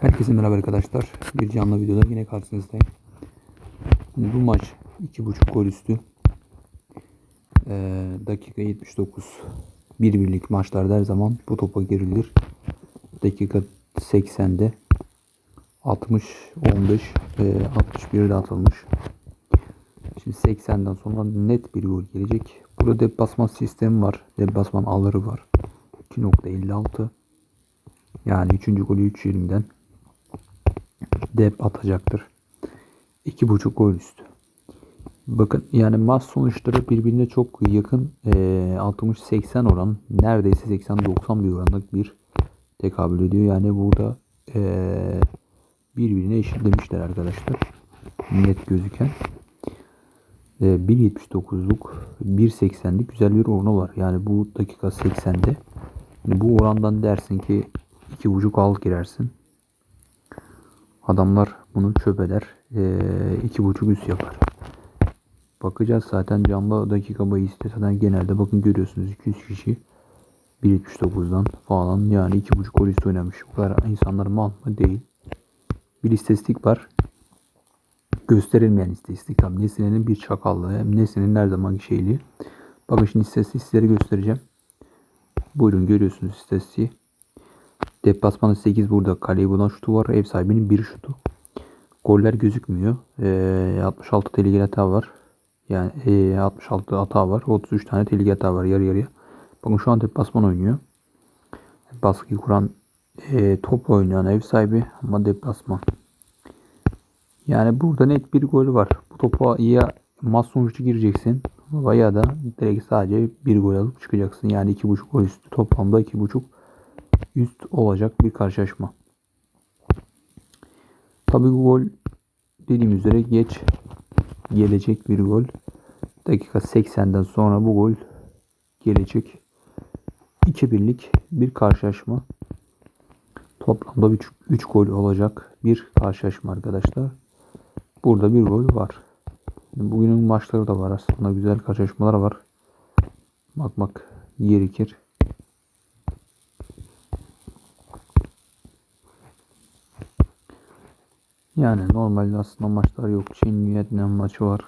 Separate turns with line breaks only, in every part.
Herkese merhaba arkadaşlar. Bir canlı videoda yine karşınızdayım. Bu maç 2.5 gol üstü. Ee, dakika 79. Bir birlik maçlarda her zaman bu topa girilir. Dakika 80'de 60 15 ve 61'de atılmış. Şimdi 80'den sonra net bir gol gelecek. Burada deplasman sistemi var. Deplasman alırı var. 2.56 yani 3. golü 3.20'den dep atacaktır. 2.5 gol üstü. Bakın yani maç sonuçları birbirine çok yakın. Ee, 60-80 oran neredeyse 80-90 bir oranlık bir tekabül ediyor. Yani burada ee, birbirine eşitlemişler arkadaşlar. Net gözüken. Ee, 1.79'luk 1.80'lik güzel bir oranı var. Yani bu dakika 80'de. Yani bu orandan dersin ki 2.5 al girersin. Adamlar bunu çöp eder. İki buçuk üst yapar. Bakacağız zaten canlı dakika bayı zaten genelde bakın görüyorsunuz 200 kişi 1.79'dan falan yani iki buçuk gol üstü oynamış. Bu kadar insanlar mal mı değil. Bir istatistik var. Gösterilmeyen istatistik. Tabi Nesli'nin bir çakallığı. Hem Nesli'nin her zamanki şeyliği. Bakın şimdi istatistikleri göstereceğim. Buyurun görüyorsunuz istatistiği. Deplasmanı 8 burada. Kaleyi bulan şutu var. Ev sahibinin 1 şutu. Goller gözükmüyor. Ee, 66 tehlikeli hata var. Yani e, 66 hata var. 33 tane tehlikeli hata var yarı yarıya. Bakın şu an deplasman oynuyor. Baskıyı kuran e, top oynayan ev sahibi ama deplasman. Yani burada net bir gol var. Bu topa ya maç sonuçlu gireceksin veya da direkt sadece bir gol alıp çıkacaksın. Yani 2.5 gol üstü toplamda 2.5 üst olacak bir karşılaşma. Tabi gol dediğim üzere geç gelecek bir gol. Dakika 80'den sonra bu gol gelecek. 2-1'lik bir karşılaşma. Toplamda 3, 3 gol olacak bir karşılaşma arkadaşlar. Burada bir gol var. Bugünün maçları da var aslında. Güzel karşılaşmalar var. Bakmak gerekir. Yani normalde aslında maçlar yok. Çin Vietnam maçı var.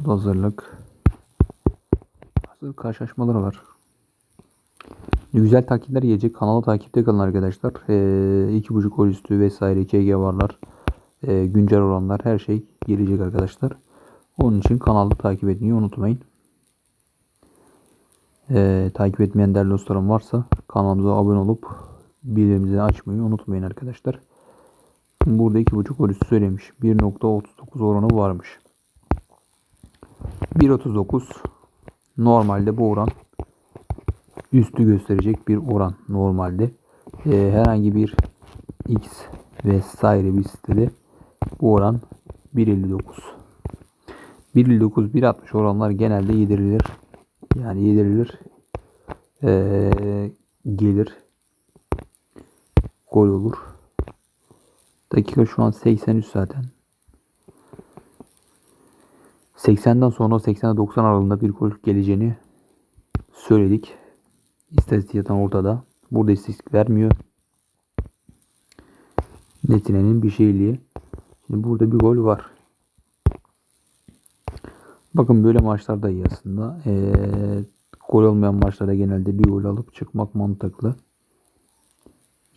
Bu da hazırlık. Hazır karşılaşmaları var. Güzel takipler gelecek. Kanalı takipte kalın arkadaşlar. Ee, iki buçuk gol üstü vesaire KG varlar. Ee, güncel oranlar her şey gelecek arkadaşlar. Onun için kanalı takip etmeyi unutmayın. Ee, takip etmeyen değerli dostlarım varsa kanalımıza abone olup bildirimleri açmayı unutmayın arkadaşlar. Burada 2.5 gol üstü söylemiş. 1.39 oranı varmış. 1.39 normalde bu oran üstü gösterecek bir oran normalde. Ee, herhangi bir X vesaire bir sitede bu oran 1.59. 1.59 1.60 oranlar genelde yedirilir. Yani yedirilir. Ee, gelir. Gol olur. Dakika şu an 83 zaten. 80'den sonra 80'e 90 aralığında bir gol geleceğini söyledik. İstatistik zaten ortada. Burada istatistik vermiyor. Netine'nin bir şeyliği. Şimdi burada bir gol var. Bakın böyle maçlarda iyi aslında. Ee, gol olmayan maçlarda genelde bir gol alıp çıkmak mantıklı.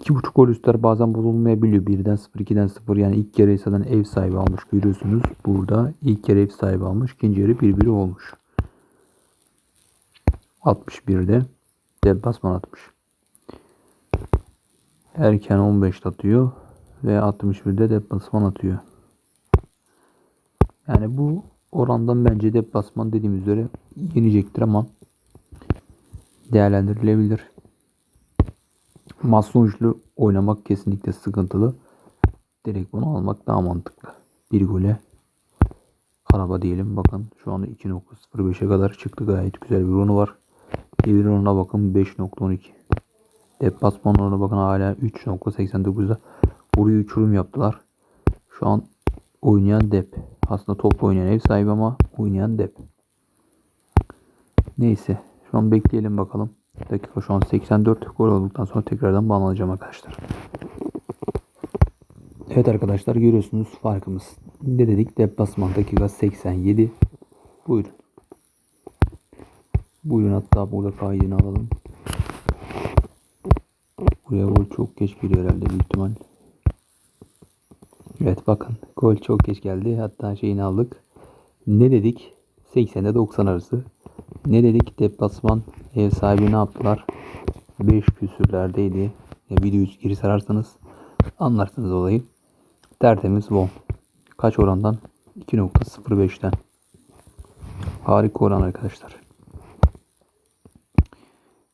2.5 gol üstler bazen bozulmayabiliyor. 1'den 0, 2'den 0 yani ilk yarı zaten ev sahibi almış görüyorsunuz. Burada ilk yarı ev sahibi almış. ikinci yarı 1-1 olmuş. 61'de deplasman atmış. Erken 15 atıyor ve 61'de deplasman atıyor. Yani bu orandan bence deplasman dediğim üzere yenecektir ama değerlendirilebilir. Maç sonuçlu oynamak kesinlikle sıkıntılı. Direkt bunu almak daha mantıklı. Bir gole araba diyelim. Bakın şu anda 2.05'e kadar çıktı. Gayet güzel bir oranı var. Devir oranına bakın 5.12. Deplasman oranına bakın hala 3.89'da. Burayı uçurum yaptılar. Şu an oynayan dep. Aslında top oynayan ev sahibi ama oynayan dep. Neyse. Şu an bekleyelim bakalım. Dakika şu an 84 gol olduktan sonra tekrardan bağlanacağım arkadaşlar. Evet arkadaşlar görüyorsunuz farkımız. Ne dedik? Deplasman dakika 87. Buyurun. Buyurun hatta burada kaydını alalım. Buraya gol çok geç geliyor herhalde büyük ihtimal. Evet bakın gol çok geç geldi. Hatta şeyini aldık. Ne dedik? 80'de 90 arası. Ne dedik? Deplasman ev sahibi ne yaptılar? 5 küsürlerdeydi. Ya videoyu geri sararsanız anlarsınız olayı. Tertemiz Von. Kaç orandan? 2.05'ten. Harika oran arkadaşlar.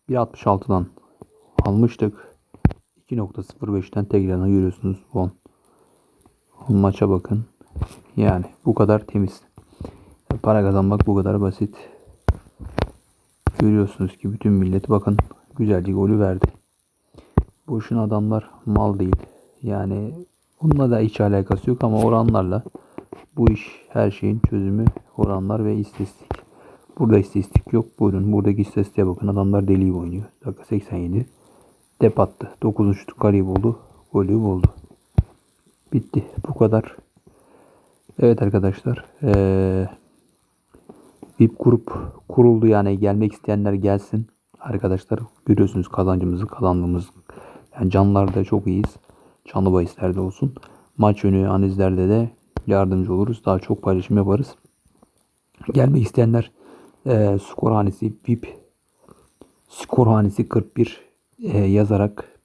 1.66'dan almıştık. 2.05'ten tekrarına görüyorsunuz Von. Maça bakın. Yani bu kadar temiz. Para kazanmak bu kadar basit. Görüyorsunuz ki bütün millet bakın güzelce golü verdi. Boşuna adamlar mal değil. Yani bununla da hiç alakası yok ama oranlarla bu iş her şeyin çözümü oranlar ve istatistik. Burada istatistik yok. Buyurun buradaki istatistiğe bakın. Adamlar deli gibi oynuyor. Dakika 87. Dep attı. 9. şutu buldu. Golü buldu. Bitti. Bu kadar. Evet arkadaşlar. Ee, VIP grup kuruldu yani gelmek isteyenler gelsin. Arkadaşlar görüyorsunuz kazancımızı kazandığımız yani canlarda çok iyiyiz. Canlı bahislerde olsun. Maç yönü analizlerde de yardımcı oluruz. Daha çok paylaşım yaparız. Gelmek isteyenler e, skor hanesi VIP skor hanesi 41 e, yazarak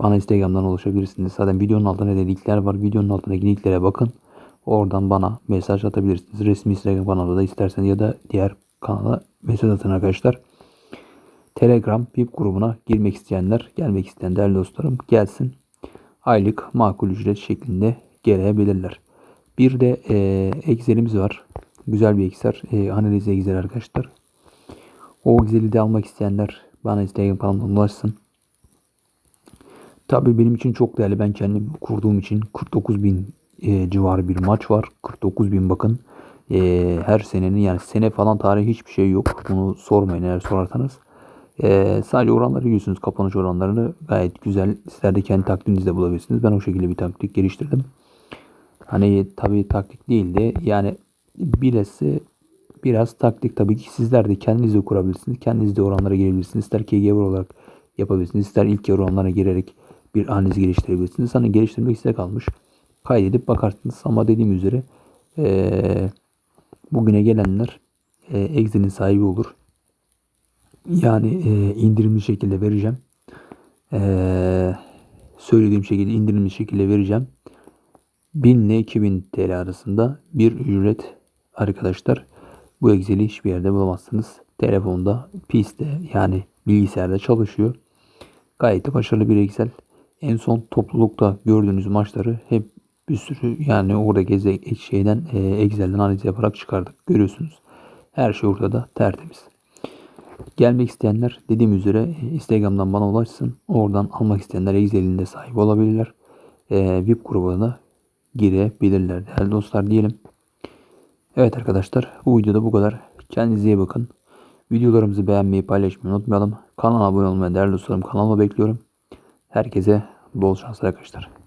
bana Instagram'dan ulaşabilirsiniz. Zaten videonun altında da linkler var. Videonun altındaki linklere bakın. Oradan bana mesaj atabilirsiniz. Resmi Instagram kanalı da isterseniz ya da diğer kanala mesaj atın arkadaşlar. Telegram VIP grubuna girmek isteyenler, gelmek isteyen değerli dostlarım gelsin. Aylık makul ücret şeklinde gelebilirler. Bir de e, Excel'imiz var. Güzel bir Excel. E, analiz Excel arkadaşlar. O Excel'i de almak isteyenler bana Instagram kanalımdan ulaşsın. Tabii benim için çok değerli. Ben kendim kurduğum için 49 bin e, civarı bir maç var. 49 bin bakın. E, her senenin yani sene falan tarihi hiçbir şey yok. Bunu sormayın eğer sorarsanız. E, sadece oranları görüyorsunuz. Kapanış oranlarını gayet güzel. Sizler de kendi taktiğinizde bulabilirsiniz. Ben o şekilde bir taktik geliştirdim. Hani tabii taktik değil de yani bilesi biraz taktik tabii ki sizler de kendiniz de kurabilirsiniz. Kendiniz de oranlara girebilirsiniz. İster KGV olarak yapabilirsiniz. İster ilk yarı oranlara girerek bir analiz geliştirebilirsiniz. Hani geliştirmek size kalmış. Kaydedip bakarsınız. Ama dediğim üzere ee, bugüne gelenler e, sahibi olur. Yani e, indirimli şekilde vereceğim. E, söylediğim şekilde indirimli şekilde vereceğim. 1000 ile 2000 TL arasında bir ücret arkadaşlar. Bu Excel'i hiçbir yerde bulamazsınız. Telefonda, PC'de yani bilgisayarda çalışıyor. Gayet de başarılı bir Excel. En son toplulukta gördüğünüz maçları hep bir sürü yani orada geze şeyden e, Excel'den analiz yaparak çıkardık. Görüyorsunuz. Her şey ortada tertemiz. Gelmek isteyenler dediğim üzere e, Instagram'dan bana ulaşsın. Oradan almak isteyenler Excel'in de sahibi olabilirler. E, VIP grubuna girebilirler. Değerli dostlar diyelim. Evet arkadaşlar bu videoda bu kadar. Kendinize iyi bakın. Videolarımızı beğenmeyi paylaşmayı unutmayalım. Kanala abone olmayı değerli dostlarım kanalıma bekliyorum. Herkese bol şans arkadaşlar.